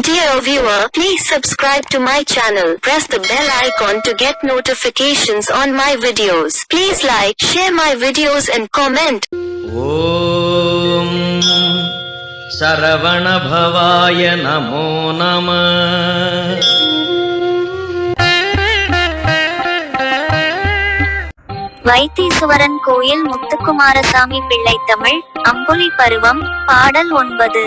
Dear viewer, please subscribe to my channel. Press the bell icon to get notifications on my videos. Please like, share my videos and comment. ஓம் சரவணபவாய நமோ நம வைத்தீசுவரன் கோயில் முத்துக்குமாரசாமி பிள்ளை தமிழ் அம்புலி பருவம் பாடல் ஒன்பது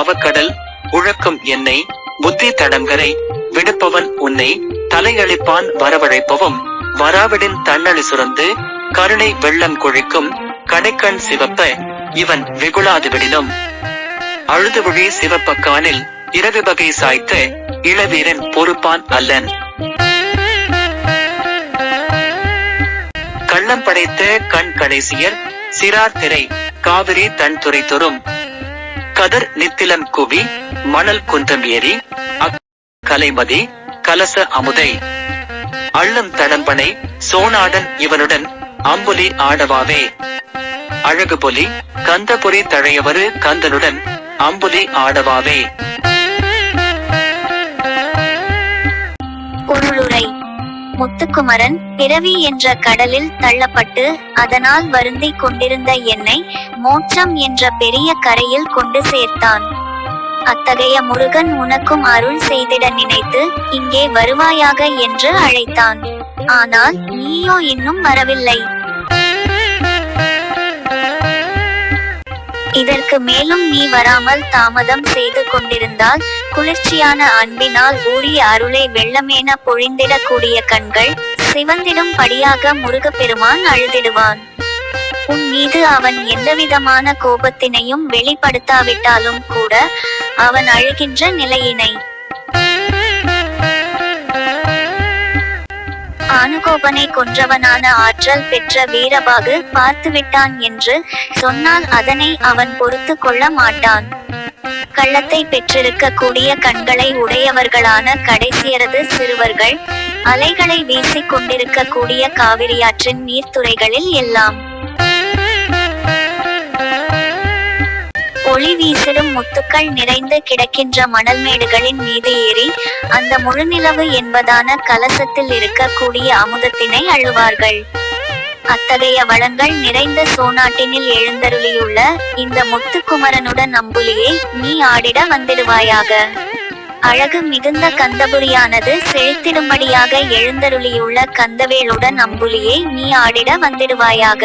பவக்கடல் உழக்கும் என்னை புத்தி தடங்கரை விடுப்பவன் உன்னை தலையளிப்பான் வரவழைப்பவும் வராவிடின் தன்னழி சுரந்து கருணை வெள்ளம் கொழிக்கும் கடைக்கண் சிவப்ப இவன் வெகுளாது விடினும் அழுதுவிழி சிவப்பக்கானில் இரவு வகை சாய்த்த இளவீரன் பொறுப்பான் அல்லன். கள்ளம் படைத்த கண் கடைசியர் சிறார் திரை காவிரி தன் துறை தொறும். கதர் நித்திலன் குவி மணல் குன்றம் ஏறி கலைமதி கலச அமுதை. அள்ளம் தடம்பனை சோனாடன் இவனுடன் அம்புலி ஆடவாவே. அழகுபொலி கந்தபுரி தழையவரு கந்தனுடன் அம்புலி ஆடவாவே. முத்துக்குமரன் பிறவி என்ற கடலில் தள்ளப்பட்டு அதனால் வருந்திக் கொண்டிருந்த என்னை மோட்சம் என்ற பெரிய கரையில் கொண்டு சேர்த்தான். அத்தகைய முருகன் உனக்கும் அருள் செய்திட நினைத்து இங்கே வருவாயாக என்று அழைத்தான். ஆனால் நீயோ இன்னும் வரவில்லை. இதற்கு மேலும் நீ வராமல் தாமதம் செய்து கொண்டிருந்தால் குளிர்ச்சியான அன்பினால் ஊறிய அருளை வெள்ளமேன பொழிந்திடக்கூடிய கண்கள் சிவந்திடும் படியாக முருகப்பெருமான் அழுதிடுவான். உன் மீது அவன் எந்தவிதமான கோபத்தினையும் வெளிப்படுத்தாவிட்டாலும் கூட அவன் அழுகின்ற நிலையினை. ஆனுகோபனை கொன்றவனான ஆற்றல் பெற்ற வீரபாகு பார்த்துவிட்டான் என்று சொன்னால் அதனை அவன் பொறுத்து கொள்ள மாட்டான். கள்ளத்தை பெற்றிருக்க கூடிய கண்களை உடையவர்களான கடைசியரது சிறுவர்கள் அலைகளை வீசிக் கொண்டிருக்க கூடிய காவிரியாற்றின் நீர்த்துறைகளில் எல்லாம். ஒளி வீசிடும் முத்துக்கள் நிறைந்து கிடக்கின்ற மணல் மேடுகளின் மீது ஏறி அந்த முழுநிலவு என்பதான கலசத்தில் இருக்கக்கூடிய அமுதத்தினை அழுவார்கள் அத்தகைய வளங்கள் நிறைந்த சோநாட்டினில் எழுந்தருளியுள்ள இந்த முத்துக்குமரனுடன் அம்புலியை நீ ஆடிட வந்திடுவாயாக. அழகு மிகுந்த கந்தபுரியானது செழித்திடும்படியாக எழுந்தருளியுள்ள கந்தவேளுடன் அம்புலியை நீ ஆடிட வந்திடுவாயாக.